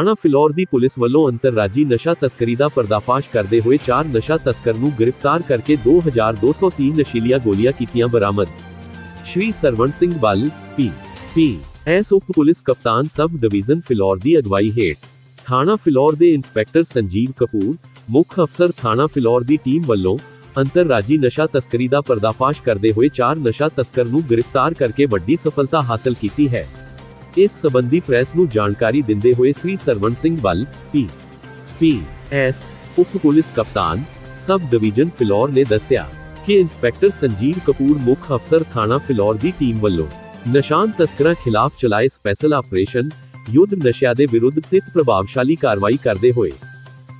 ਥਾਣਾ ਫਿਲੌਰ ਦੀ ਪੁਲਿਸ ਵੱਲੋਂ ਅੰਤਰਰਾਜੀ ਨਸ਼ਾ ਤਸਕਰੀ ਦਾ ਪਰਦਾਫਾਸ਼ ਕਰਦੇ ਹੋਏ ਚਾਰ ਨਸ਼ਾ ਤਸਕਰ ਨੂੰ ਗ੍ਰਿਫਤਾਰ ਕਰਕੇ 2203 ਨਸ਼ੀਲੀਆਂ ਗੋਲੀਆਂ ਕੀਤੀਆਂ ਬਰਾਮਦ। Shri Sarwan Singh Ball P P, S ਉਪ ਪੁਲਿਸ ਕਪਤਾਨ ਸਬ ਡਿਵੀਜ਼ਨ ਫਿਲੌਰ ਦੀ ਅਗਵਾਈ ਹੇਠ। ਥਾਣਾ ਫਿਲੌਰ ਦੇ ਇੰਸਪੈਕਟਰ ਸੰਜੀਵ ਕਪੂਰ, ਮੁੱਖ ਅਫਸਰ ਥਾਣਾ ਫਿਲੌਰ ਦੀ ਟੀਮ ਵੱਲੋਂ ਅੰਤਰਰਾਜੀ ਨਸ਼ਾ ਤਸਕਰੀ ਦਾ ਪਰਦਾਫਾਸ਼ ਕਰਦੇ ਹੋਏ ਚਾਰ ਨਸ਼ਾ ਤਸਕਰ ਨੂੰ ਗ੍ਰਿਫਤਾਰ ਕਰਕੇ ਵੱਡੀ ਸਫਲਤਾ ਹਾਸਲ ਕੀਤੀ ਹੈ। ਇਸ ਸਬੰਧੀ ਪ੍ਰੈਸ ਨੂੰ ਜਾਣਕਾਰੀ ਦਿੰਦੇ ਹੋਏ Shri Sarwan Singh Ball P P S ਉਪ ਪੁਲਿਸ ਕਪਤਾਨ, ਸਬ ਡਿਵੀਜ਼ਨ ਫਿਲੌਰ ਨੇ ਦੱਸਿਆ ਕਿ ਇੰਸਪੈਕਟਰ ਸੰਜੀਵ ਕਪੂਰ ਮੁੱਖ ਅਫਸਰ ਥਾਣਾ ਫਿਲੌਰ ਦੀ ਟੀਮ ਵੱਲੋਂ ਨਿਸ਼ਾਨ ਤਸਕਰਾਂ ਖਿਲਾਫ ਚਲਾਏ ਸਪੈਸ਼ਲ ਆਪਰੇਸ਼ਨ ਯੁੱਧ ਨਸ਼ਿਆਂ ਦੇ ਵਿਰੁੱਧ ਤਿਤ ਪ੍ਰਭਾਵਸ਼ਾਲੀ ਕਾਰਵਾਈ ਕਰਦੇ ਹੋਏ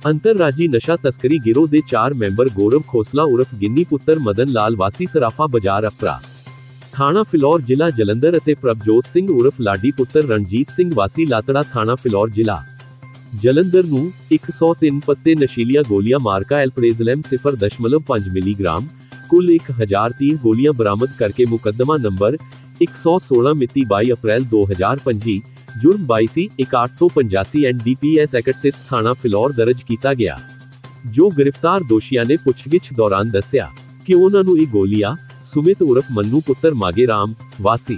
ਅੰਤਰਰਾਜੀ ਨਸ਼ਾ ਤਸਕਰੀ ਗਿਰੋਹ ਦੇ ਚਾਰ ਮੈਂਬਰ ਗੌਰਵ ਖੋਸਲਾ ਉਰਫ ਗਿੰਨੀ ਪੁੱਤਰ ਮਦਨ ਲਾਲ ਵਾਸੀ ਸਰਾਫਾ ਬਾਜ਼ਾਰ ਅਪਰਾ ਥਾਣਾ ਫਿਲੌਰ ਜ਼ਿਲ੍ਹਾ ਜਲੰਧਰ ਅਤੇ ਪ੍ਰਭਜੋਤ ਸਿੰਘ ਉਰਫ ਲਾਡੀ ਪੁੱਤਰ ਰਣਜੀਤ ਸਿੰਘ ਵਾਸੀ ਲਾਤੜਾ ਥਾਣਾ ਫਿਲੌਰ ਜ਼ਿਲ੍ਹਾ। ਜਲੰਧਰ ਨੂੰ 103 ਪੱਤੇ ਨਸ਼ੀਲੀਆਂ ਗੋਲੀਆਂ ਮਾਰਕਾ ਐਲਪ੍ਰੇਜ਼ਲਮ 0.5 ਮਿਲੀਗ੍ਰਾਮ, ਕੁੱਲ 1030 ਗੋਲੀਆਂ ਬਰਾਮਦ ਕਰਕੇ ਮੁਕੱਦਮਾ ਨੰਬਰ 116 ਮਿਤੀ 22 ਅਪ੍ਰੈਲ 2025 ਜੁਰਮ 22 1885 ਐਨਡੀਪੀਐਸ ਐਕਟ ਤੇ ਥਾਣਾ ਫਿਲੌਰ ਦਰਜ ਕੀਤਾ ਗਿਆ। ਜੋ ਗ੍ਰਿਫਤਾਰ ਦੋਸ਼ੀਆਂ ਨੇ ਪੁੱਛਗਿੱਛ ਦੌਰਾਨ ਦੱਸਿਆ ਕਿ ਉਹਨਾਂ ਨੂੰ ਇਹ ਗੋਲੀਆਂ ਸੁਮਿਤ ਉਰਫ ਮੰਨੂ ਪੁੱਤਰ ਮਾਗੇ ਵਾਸੀ।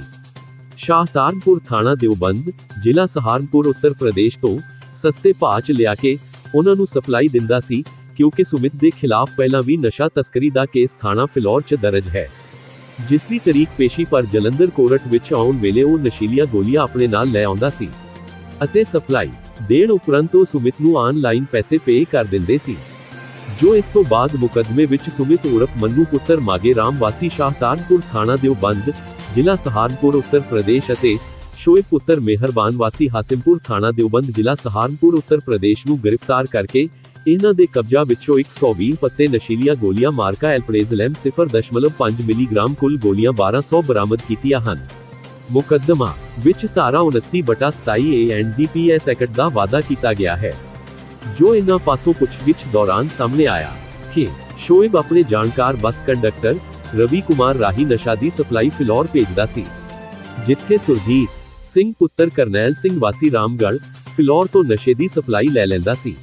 ਸ਼ਾਹਤਾਰਨਪੁਰ ਥਾਣਾ ਦਿਓਬੰਦ, ਜ਼ਿਲ੍ਹਾ ਸਹਾਰਨਪੁਰ, ਉੱਤਰ ਪ੍ਰਦੇਸ਼ ਤੋਂ ਸਸਤੇ ਭਾਅ 'ਚ ਲਿਆ ਕੇ ਉਹਨਾਂ ਨੂੰ ਸਪਲਾਈ ਦਿੰਦਾ ਸੀ, ਕਿਉਂਕਿ ਸੁਮਿਤ ਦੇ ਖਿਲਾਫ ਪਹਿਲਾਂ ਵੀ ਨਸ਼ਾ ਤਸਕਰੀ ਦਾ ਕੇਸ ਥਾਣਾ ਫਿਲੌਰ 'ਚ ਦਰਜ ਹੈ। ਜਿਸ ਦੀ ਤਰੀਕ ਪੇਸ਼ੀ ਪਰ ਜਲੰਧਰ ਕੋਰਟ ਵਿੱਚ ਆਉਣ ਵੇਲੇ ਉਹ ਨਸ਼ੀਲੀਆਂ ਗੋਲੀਆਂ ਆਪਣੇ ਨਾਲ ਲੈ ਆਉਂਦਾ ਸੀ ਅਤੇ ਸਪਲਾਈ ਦੇਣ ਉਪਰੰਤ ਉਹ ਸੁਮਿਤ ਨੂੰ ਆਨਲਾਈਨ ਪੈਸੇ ਪੇ ਕਰ ਦਿੰਦੇ ਸੀ। ਜੋ ਇਸ ਤੋਂ ਬਾਅਦ ਮੁਕੱਦਮੇ ਵਿੱਚ ਸੁਮਿਤ ਉਰਫ ਮੰਨੂ ਪੁੱਤਰ ਮਾਗੇ ਰਾਮ ਵਾਸੀ ਸ਼ਾਹਤਾਨਪੁਰ ਥਾਣਾ ਦਿਓਬੰਦ ਜ਼ਿਲ੍ਹਾ ਸਹਾਰਨਪੁਰ, ਉੱਤਰ ਪ੍ਰਦੇਸ਼ ਅਤੇ ਸ਼ੋਇਬ ਪੁੱਤਰ ਮਿਹਰਬਾਨ ਵਾਸੀ ਹਾਸਿਮਪੁਰ ਥਾਣਾ ਦਿਓਬੰਦ ਜ਼ਿਲ੍ਹਾ ਸਹਾਰਨਪੁਰ, ਉੱਤਰ ਪ੍ਰਦੇਸ਼ ਨੂੰ ਗ੍ਰਿਫਤਾਰ ਕਰਕੇ ਇਹਨਾਂ ਦੇ ਕਬਜ਼ਾ ਵਿੱਚੋਂ 120 ਪੱਤੇ ਨਸ਼ੀਲੀਆਂ ਗੋਲੀਆਂ ਮਾਰਕਾ ਐਲਪ੍ਰੇਜ਼ਲਮ 0.5 ਮਿਲੀਗ੍ਰਾਮ ਕੁੱਲ ਗੋਲੀਆਂ 1200 ਬਰਾਮਦ ਕੀਤੀਆਂ ਹਨ। ਮੁਕੱਦਮਾ ਵਿੱਚ ਧਾਰਾ 29 ਬਟਾ 27 ਏ ਐਨਡੀਪੀਐਸ ਐਕਟ ਦਾ ਵਾਅਦਾ ਕੀਤਾ ਗਿਆ ਹੈ। ਜੋ ਇਹਨਾਂ ਪਾਸੋਂ ਪੁੱਛਗਿੱਛ ਦੌਰਾਨ ਸਾਹਮਣੇ ਆਇਆ ਕਿ ਸ਼ੋਇਬ ਆਪਣੇ ਜਾਣਕਾਰ ਬੱਸ ਕੰਡਕਟਰ ਰਵੀ ਕੁਮਾਰ ਰਾਹੀ ਨਸ਼ਾ ਦੀ ਸਪਲਾਈ ਫਿਲੌਰ ਭੇਜਦਾ ਸੀ, ਜਿੱਥੇ ਸੁਰਜੀਤ ਸਿੰਘ ਪੁੱਤਰ ਕਰਨੈਲ ਸਿੰਘ ਵਾਸੀ ਰਾਮਗੜ੍ਹ ਫਿਲੌਰ ਤੋਂ ਨਸ਼ੇ ਦੀ ਸਪਲਾਈ ਲੈ ਲੈਂਦਾ ਸੀ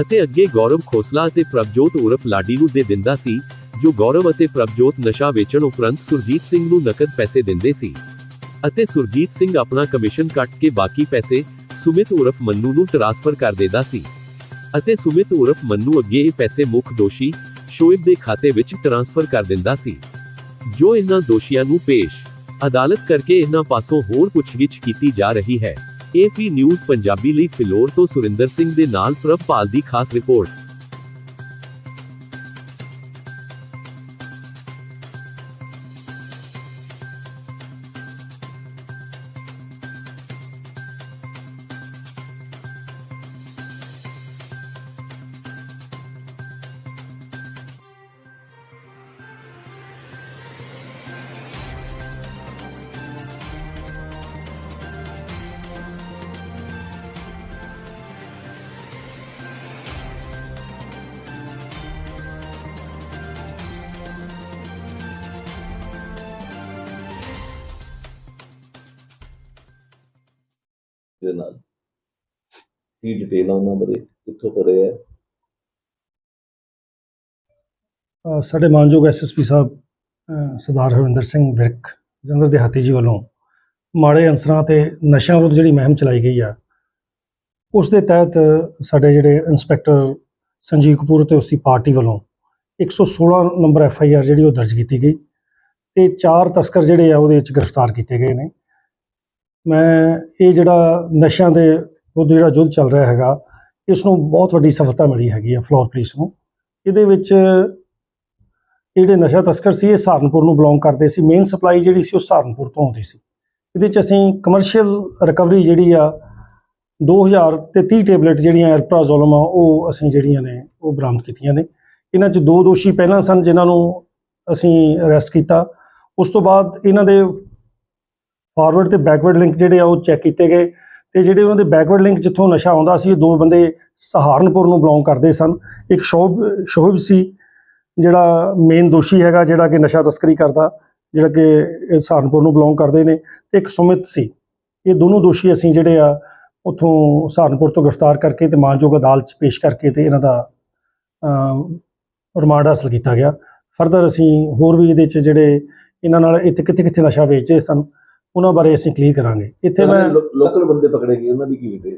ਅਤੇ ਅੱਗੇ ਗੌਰਵ ਖੋਸਲਾ ਅਤੇ ਪ੍ਰਭਜੋਤ ਉਰਫ ਲਾਡੀ ਨੂੰ ਦੇ ਦਿੰਦਾ ਸੀ, ਜੋ ਗੌਰਵ ਅਤੇ ਪ੍ਰਭਜੋਤ ਨਸ਼ਾ ਵੇਚਣ ਉਪਰੰਤ ਸੁਰਜੀਤ ਸਿੰਘ ਨੂੰ ਨਕਦ ਪੈਸੇ ਦਿੰਦੇ ਸੀ ਅਤੇ ਸੁਰਜੀਤ ਸਿੰਘ ਆਪਣਾ ਕਮਿਸ਼ਨ ਕੱਟ ਕੇ ਬਾਕੀ ਪੈਸੇ ਸੁਮਿਤ ਉਰਫ ਮੰਨੂ ਨੂੰ ਟ੍ਰਾਂਸਫਰ ਕਰ ਦਿੰਦਾ ਸੀ। ਅਤੇ ਸੁਮਿਤ ਉਰਫ ਮੰਨੂ ਅੱਗੇ ਇਹ ਪੈਸੇ ਮੁੱਖ ਦੋਸ਼ੀ ਸ਼ੋਇਬ ਦੇ ਖਾਤੇ ਵਿੱਚ ਟ੍ਰਾਂਸਫਰ ਕਰ ਦਿੰਦਾ ਸੀ। ਜੋ ਇਹਨਾਂ ਦੋਸ਼ੀਆਂ ਨੂੰ ਪੇਸ਼ ਅਦਾਲਤ ਕਰਕੇ ਇਹਨਾਂ ਪਾਸੋਂ ਹੋਰ ਪੁੱਛਗਿੱਛ ਕੀਤੀ ਜਾ ਰਹੀ ਹੈ। ਏਪੀ ਨਿਊਜ਼ ਪੰਜਾਬੀ ਲਈ ਫਿਲੌਰ ਤੋਂ ਸੁਰਿੰਦਰ ਸਿੰਘ ਦੇ ਨਾਲ ਪ੍ਰਭਪਾਲ ਦੀ ਖਾਸ ਰਿਪੋਰਟ। ਦੇ ਨਾਲ। ਕੀ ਡਿਟੇਲ ਆ ਉਹਨਾਂ ਬਾਰੇ? ਕਿੱਥੋਂ ਪੜੇ ਹੈ? ਅ, ਸਾਡੇ ਮਾਨਯੋਗ ਐਸਐਸਪੀ ਸਾਹਿਬ ਅ, ਸਰਦਾਰ ਹਰਵਿੰਦਰ ਸਿੰਘ ਵਿਰਕ ਜੰਦਰ ਦਿਹਾਤੀ ਜੀ ਵੱਲੋਂ ਮਾੜੇ ਅਨਸਰਾਂ ਤੇ ਨਸ਼ਿਆਂ ਵਿਰੁੱਧ ਜਿਹੜੀ ਮੁਹਿੰਮ ਚਲਾਈ ਗਈ ਆ ਉਸ ਦੇ ਤਹਿਤ ਸਾਡੇ ਜਿਹੜੇ ਇੰਸਪੈਕਟਰ ਸੰਜੀਵ ਕਪੂਰ ਤੇ ਉਸ ਦੀ ਪਾਰਟੀ ਵੱਲੋਂ 116 ਨੰਬਰ ਐਫ ਆਈ ਆਰ ਜਿਹੜੀ ਉਹ ਦਰਜ ਕੀਤੀ ਗਈ ਤੇ ਚਾਰ ਤਸਕਰ ਜਿਹੜੇ ਆ ਉਹਦੇ ਵਿੱਚ ਗ੍ਰਿਫਤਾਰ ਕੀਤੇ ਗਏ ਨੇ। ਮੈਂ ਇਹ ਜਿਹੜਾ ਨਸ਼ਿਆਂ ਦੇ ਵਿਰੁੱਧ ਜਿਹੜਾ ਯੁੱਧ ਚੱਲ ਰਿਹਾ ਹੈਗਾ ਇਸ ਨੂੰ ਬਹੁਤ ਵੱਡੀ ਸਫਲਤਾ ਮਿਲੀ ਹੈਗੀ ਆ ਫਲੋਰ ਪੁਲਿਸ ਨੂੰ। ਇਹਦੇ ਵਿੱਚ ਇਹ ਜਿਹੜੇ ਨਸ਼ਾ ਤਸਕਰ ਸੀ, ਇਹ ਸਹਾਰਨਪੁਰ ਨੂੰ ਬਿਲੋਂਗ ਕਰਦੇ ਸੀ। ਮੇਨ ਸਪਲਾਈ ਜਿਹੜੀ ਸੀ ਉਹ ਸਹਾਰਨਪੁਰ ਤੋਂ ਆਉਂਦੀ ਸੀ। ਇਹਦੇ ਚ ਅਸੀਂ ਕਮਰਸ਼ੀਅਲ ਰਿਕਵਰੀ ਜਿਹੜੀ ਆ 2000 ਤੇ 30 ਟੇਬਲੇਟ ਜਿਹੜੀਆਂ ਐਰਪਰਾਜ਼ੋਲਮ ਆ, ਉਹ ਅਸੀਂ ਜਿਹੜੀਆਂ ਨੇ, ਉਹ ਬਰਾਮਦ ਕੀਤੀਆਂ ਨੇ। ਇਹਨਾਂ ਚ ਦੋ ਦੋਸ਼ੀ ਪਹਿਲਾਂ ਸਨ, ਜਿਨ੍ਹਾਂ ਨੂੰ ਅਸੀਂ ਅਰੈਸਟ ਕੀਤਾ। ਉਸ ਤੋਂ ਬਾਅਦ ਇਹਨਾਂ ਦੇ ਫਾਰਵਰਡ ਤੇ ਬੈਕਵਰਡ ਲਿੰਕ ਜਿਹੜੇ ਆ ਉਹ ਚੈੱਕ ਕੀਤੇ ਗਏ ਤੇ ਜਿਹੜੇ ਉਹਨਾਂ ਦੇ ਬੈਕਵਰਡ ਲਿੰਕ ਜਿੱਥੋਂ ਨਸ਼ਾ ਆਉਂਦਾ ਸੀ, ਇਹ ਦੋ ਬੰਦੇ ਸਹਾਰਨਪੁਰ ਨੂੰ ਬਿਲੋਂਗ ਕਰਦੇ ਸਨ। ਇੱਕ ਸ਼ੋਭ, ਸ਼ੋਹਬ ਸੀ, ਜਿਹੜਾ ਮੇਨ ਦੋਸ਼ੀ ਹੈਗਾ, ਜਿਹੜਾ ਕਿ ਨਸ਼ਾ ਤਸਕਰੀ ਕਰਦਾ, ਜਿਹੜਾ ਕਿ ਸਹਾਰਨਪੁਰ ਨੂੰ ਬਿਲੋਂਗ ਕਰਦੇ ਨੇ, ਤੇ ਇੱਕ ਸੁਮਿਤ ਸੀ। ਇਹ ਦੋਨੋਂ ਦੋਸ਼ੀ ਅਸੀਂ ਜਿਹੜੇ ਆ, ਉੱਥੋਂ ਸਹਾਰਨਪੁਰ ਤੋਂ ਗ੍ਰਿਫਤਾਰ ਕਰਕੇ ਤੇ ਮਾਨਯੋਗ ਅਦਾਲਤ 'ਚ ਪੇਸ਼ ਕਰਕੇ ਤੇ ਇਹਨਾਂ ਦਾ ਰਿਮਾਂਡ ਹਾਸਲ ਕੀਤਾ ਗਿਆ। ਫਰਦਰ ਅਸੀਂ ਹੋਰ ਵੀ ਇਹਦੇ 'ਚ ਜਿਹੜੇ ਇਹਨਾਂ ਨਾਲ ਇੱਥੇ ਕਿੱਥੇ ਕਿੱਥੇ ਨਸ਼ਾ ਵੇਚਦੇ ਸਨ ਉਹਨਾਂ ਬਾਰੇ ਅਸੀਂ ਕਲੀਅਰ ਕਰਾਂਗੇ। ਇੱਥੇ ਮੈਂ ਲੋਕਲ ਬੰਦੇ ਪਕੜੇ ਗਏ ਉਹਨਾਂ ਦੀ ਕੀ ਹੈ?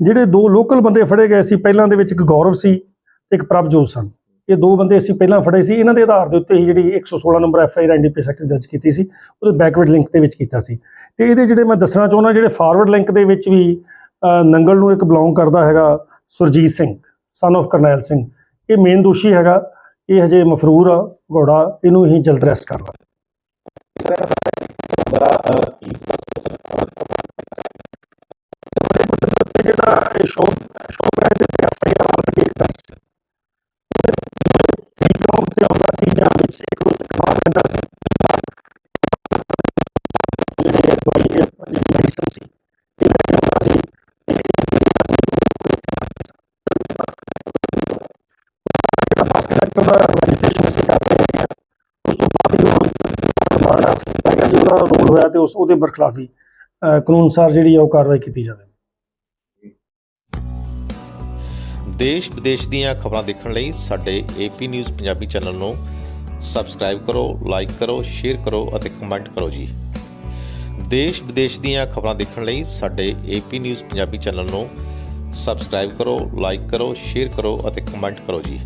ਜਿਹੜੇ ਦੋ ਲੋਕਲ ਬੰਦੇ ਫੜੇ ਗਏ ਸੀ ਪਹਿਲਾਂ ਦੇ ਵਿੱਚ ਇੱਕ ਗੌਰਵ ਸੀ ਤੇ ਇੱਕ ਪ੍ਰਭਜੋਤ ਸਨ। ਇਹ ਦੋ ਬੰਦੇ ਅਸੀਂ ਪਹਿਲਾਂ ਫੜੇ ਸੀ ਇਹਨਾਂ ਦੇ ਆਧਾਰ ਦੇ ਉੱਤੇ ਹੀ ਜਿਹੜੀ 116 number F I R N D P S act ਦਰਜ ਕੀਤੀ ਸੀ ਉਹਦੇ ਬੈਕਵਰਡ ਲਿੰਕ ਦੇ ਵਿੱਚ ਕੀਤਾ ਸੀ। ਤੇ ਇਹਦੇ ਜਿਹੜੇ ਮੈਂ ਦੱਸਣਾ ਚਾਹੁੰਦਾ ਜਿਹੜੇ ਫਾਰਵਰਡ ਲਿੰਕ ਦੇ ਵਿੱਚ ਵੀ ਨੰਗਲ ਨੂੰ ਇੱਕ ਬਿਲੋਂਗ ਕਰਦਾ ਹੈਗਾ ਸੁਰਜੀਤ ਸਿੰਘ ਸਨ of ਕਰਨੈਲ ਸਿੰਘ। ਇਹ ਮੇਨ ਦੋਸ਼ੀ ਹੈਗਾ ਇਹ ਹਜੇ ਮਫਰੂਰ ਆ ਘੋੜਾ ਇਹਨੂੰ ਹੀ ਜਲਦ ਅਰੈਸਟ ਕਰਨਾ ਜਿਹੜਾ ਇਹ ਸ਼ੋਅ ਸ਼ੋਅ ਹੈ ਤੇ ਐਫ ਆਈ ਆਰ ਆਲਰੇਡੀ ਦਰਜ ਸੀ ਠੀਕ ਹੈ ਉੱਤੇ ਜਿਹੜਾ ਹੋਇਆ ਤੇ ਉਸ ਉਹਦੇ ਬਰਖਲਾਫੀ ਕਾਨੂੰਨ ਅਨੁਸਾਰ ਜਿਹੜੀ ਆ ਉਹ ਕਾਰਵਾਈ ਕੀਤੀ ਜਾਵੇ। ਦੇਸ਼ ਵਿਦੇਸ਼ ਦੀਆਂ ਖਬਰਾਂ ਦੇਖਣ ਲਈ ਸਾਡੇ A P news Punjabi channel ਨੂੰ ਸਬਸਕ੍ਰਾਈਬ ਕਰੋ, ਲਾਈਕ ਕਰੋ, ਸ਼ੇਅਰ ਕਰੋ ਅਤੇ ਕਮੈਂਟ ਕਰੋ ਜੀ। ਦੇਸ਼ ਵਿਦੇਸ਼ ਦੀਆਂ ਖਬਰਾਂ ਦੇਖਣ ਲਈ ਸਾਡੇ A P news Punjabi channel ਨੂੰ ਸਬਸਕ੍ਰਾਈਬ ਕਰੋ, ਲਾਈਕ ਕਰੋ, ਸ਼ੇਅਰ ਕਰੋ ਅਤੇ ਕਮੈਂਟ ਕਰੋ ਜੀ।